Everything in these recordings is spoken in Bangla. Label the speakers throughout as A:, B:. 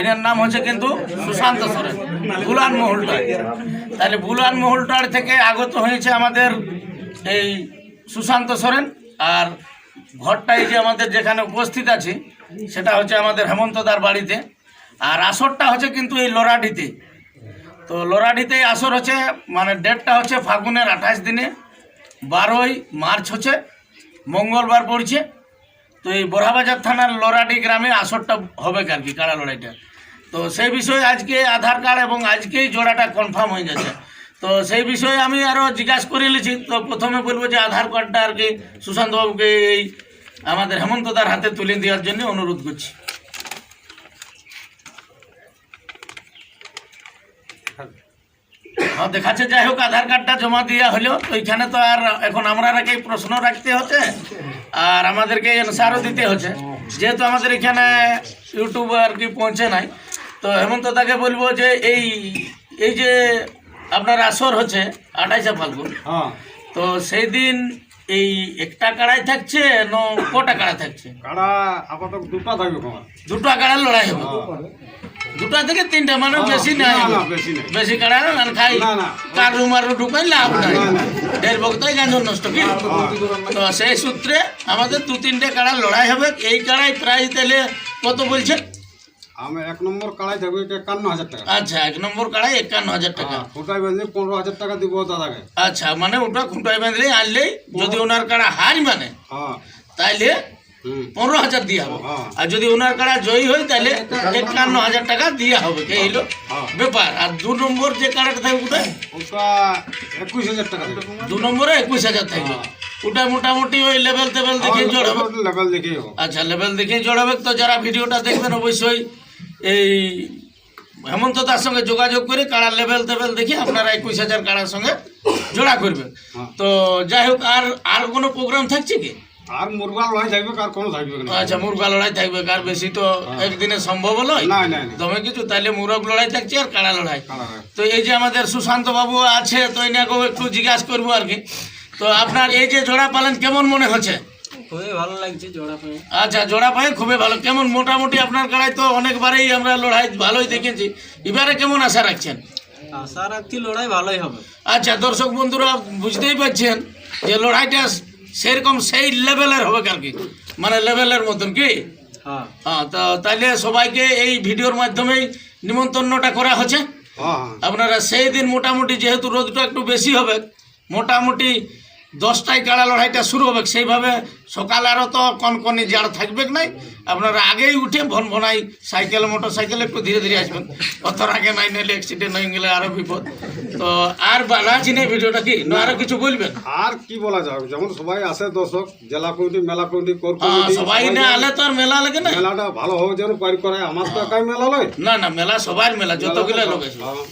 A: এনার নাম হচ্ছে কিন্তু সুশান্ত সরেন, বুলান মহলটার। তাহলে বুলান মহলটার থেকে আগত হয়েছে আমাদের এই সুশান্ত সরেন, আর ঘরটা এই যে আমাদের যেখানে উপস্থিত আছে, সেটা হচ্ছে আমাদের হেমন্তদার বাড়িতে। আর আসরটা হচ্ছে কিন্তু এই লোরাডিতে তো লোরাডিতে আসর হচ্ছে মানে ডেটটা হচ্ছে ফাগুনের আঠাশ দিনে, বারোই মার্চ হচ্ছে, মঙ্গলবার পড়ছে। তো এই বোরহাবাজার থানার লোরাডি গ্রামে আসরটা হবে আর কি? কাড়া লড়াইটা? তো সেই বিষয়ে আজকে আধার কার্ড এবং আজকেই জোড়াটা কনফার্ম হয়ে গেছে। তো সেই বিষয়ে আমি আরও জিজ্ঞাসা করে নিয়েছি। তো প্রথমে বলব যে আধার কার্ডটা আর কি সুশান্তবাবুকে এই আমাদের হেমন্তদার হাতে তুলে দেওয়ার জন্য অনুরোধ করছি। দেখাচ্ছে যাই হোক আধার কার্ডটা জমা দেওয়া হলো। ওইখানে তো আর এখন আমরা কেই প্রশ্ন রাখতে হচ্ছে আর আমাদেরকে অ্যান্সারও দিতে হচ্ছে। যেহেতু আমাদের এখানে ইউটিউব আর কি পৌঁছে নাই তো হেমন্ত তাকে বলব যে এই এই যে আপনার আসর হচ্ছে আঠাইশে ফাল্গুন
B: হ্যাঁ।
A: তো সেই দিন এই একটা কাড়াই থাকছে ন কটা কাড়া থাকছে?
B: কাড়া আপাতত দুটা থাকবে
A: দুটো কাড়ার লড়াই হবে। দুটা থেকে তিনটা মানে বেশি নাই।
B: বেশি।
A: কাড়া না খাই। কারু মারু ঢুকাই লাভ নাই। ঢের বক্তাই গাঁজন নষ্ট কি? তো সেই সূত্রে আমাদের দু তিনটে কাড়া লড়াই হবে। এই কাড়াই প্রাইস তাহলে কত বলছে?
B: আমি এক নম্বর কাড়াই থাকবে একান্ন হাজার টাকা।
A: আচ্ছা এক নম্বর কাড়াই একান্ন হাজার টাকা।
B: হ্যাঁ, ওটাই বেঁধে পনেরো হাজার টাকা দিব দাদাকে।
A: আচ্ছা মানে ওটা খুঁটাই আনলেই যদি ওনার কাড়া হার মানে
B: হ্যাঁ।
A: তাইলে পনেরো হাজার দিয়ে হবে।
B: হ্যাঁ।
A: আর যদি ওনার কাড়া জয়ী হয় তাহলে একান্ন হাজার টাকা দিয়ে হবে
B: হ্যাঁ।
A: ব্যাপার। আর দু নম্বর যে কাড়াটা থাকবে ওটা?
B: ওটা একুশ হাজার টাকা
A: দু নম্বরে একুশ হাজার থাকবে। ওটা মোটামুটি ওই লেভেল টেবেল দেখে
B: লেভেল হোক
A: আচ্ছা লেভেল দেখে জোড় হবে তো যারা ভিডিওটা দেখবেন অবশ্যই এই হেমন্ত তার সঙ্গে যোগাযোগ করে কাড়ার লেভেল টেভেল দেখে আপনারা একুশ হাজার কাড়ার সঙ্গে জোড়া করবেন।
B: হ্যাঁ।
A: তো যাই হোক আর আর কোনো প্রোগ্রাম থাকছে কি?
B: আর মুরগা লড়াই থাকবে আর কোনো থাকবে না।
A: আচ্ছা মুরগা লড়াই থাকবে আর বেশি তো একদিনে সম্ভব
B: না
A: দমে কিছু তাইলে মুরগ লড়াই থাকছে আর কাড়া লড়াই। তো এই যে আমাদের সুশান্ত বাবু আছে তো এনাকেও একটু জিজ্ঞাসা করব আর কি। তো আপনার এই যে জোড়া পালন কেমন মনে হচ্ছে?
C: খুবই ভালো লাগছে জোড়া পেয়ে।
A: আচ্ছা জোড়া পায়ে খুবই ভালো। কেমন মোটামুটি আপনার কাড়াই তো অনেকবারই আমরা লড়াই ভালোই দেখেছি। এবারে কেমন আশা রাখছেন?
C: আশা রাখছি লড়াই ভালোই হবে।
A: আচ্ছা দর্শক বন্ধুরা বুঝতেই পারছেন যে লড়াইটা সেরকম সেই লেভেলের হবে আর কি মানে লেভেলের মতন কি?
C: হ্যাঁ।
A: হ্যাঁ তো তাহলে সবাইকে এই ভিডিওর মাধ্যমেই নিমন্ত্রণটা করা হচ্ছে।
B: হ্যাঁ।
A: আপনারা সেই দিন মোটামুটি যেহেতু রোদটা একটু বেশি হবে মোটামুটি দশটায় কাড়া লড়াইটা শুরু হবে। সেইভাবে সকালে আরও তো কনকনি জাড় থাকবে নাই আপনারা আগেই উঠে ভন ভনাই সাইকেল মোটর সাইকেল একটু ধীরে ধীরে আসবেন। অতর আগে নাই নাইলে অ্যাক্সিডেন্ট হয়ে গেলে আরও বিপদ। তো আর বাধা আছি না ভিডিওটা কি? না আরও কিছু বলবেন?
B: আর কি বলা যাবে যেমন সবাই আসে দর্শক জেলা কমিটি মেলা কমিটি কোর কমিটি
A: সবাই না আলে তো আর মেলা লাগে না।
B: মেলাটা ভালো হোক যেন পারি করে। আমার তো একাই মেলা লয়।
A: না না মেলা সবার মেলা যতগুলো লোক আছে
B: হ্যাঁ।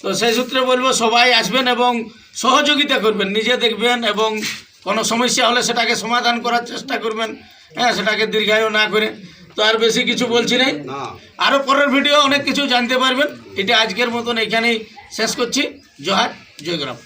A: তো সেই সূত্রে বলব সবাই আসবেন এবং সহযোগিতা করবেন নিজে দেখবেন এবং কোনো সমস্যা হলে সেটাকে সমাধান করার চেষ্টা করবেন। হ্যাঁ সেটাকে দীর্ঘায়ু না করে। তো আর বেশি কিছু বলছি নাই।
B: না।
A: আরও পরের ভিডিও অনেক কিছু জানতে পারবেন। এটা আজকের মতন এখানেই শেষ করছি। জোহার জয়গ্রাম।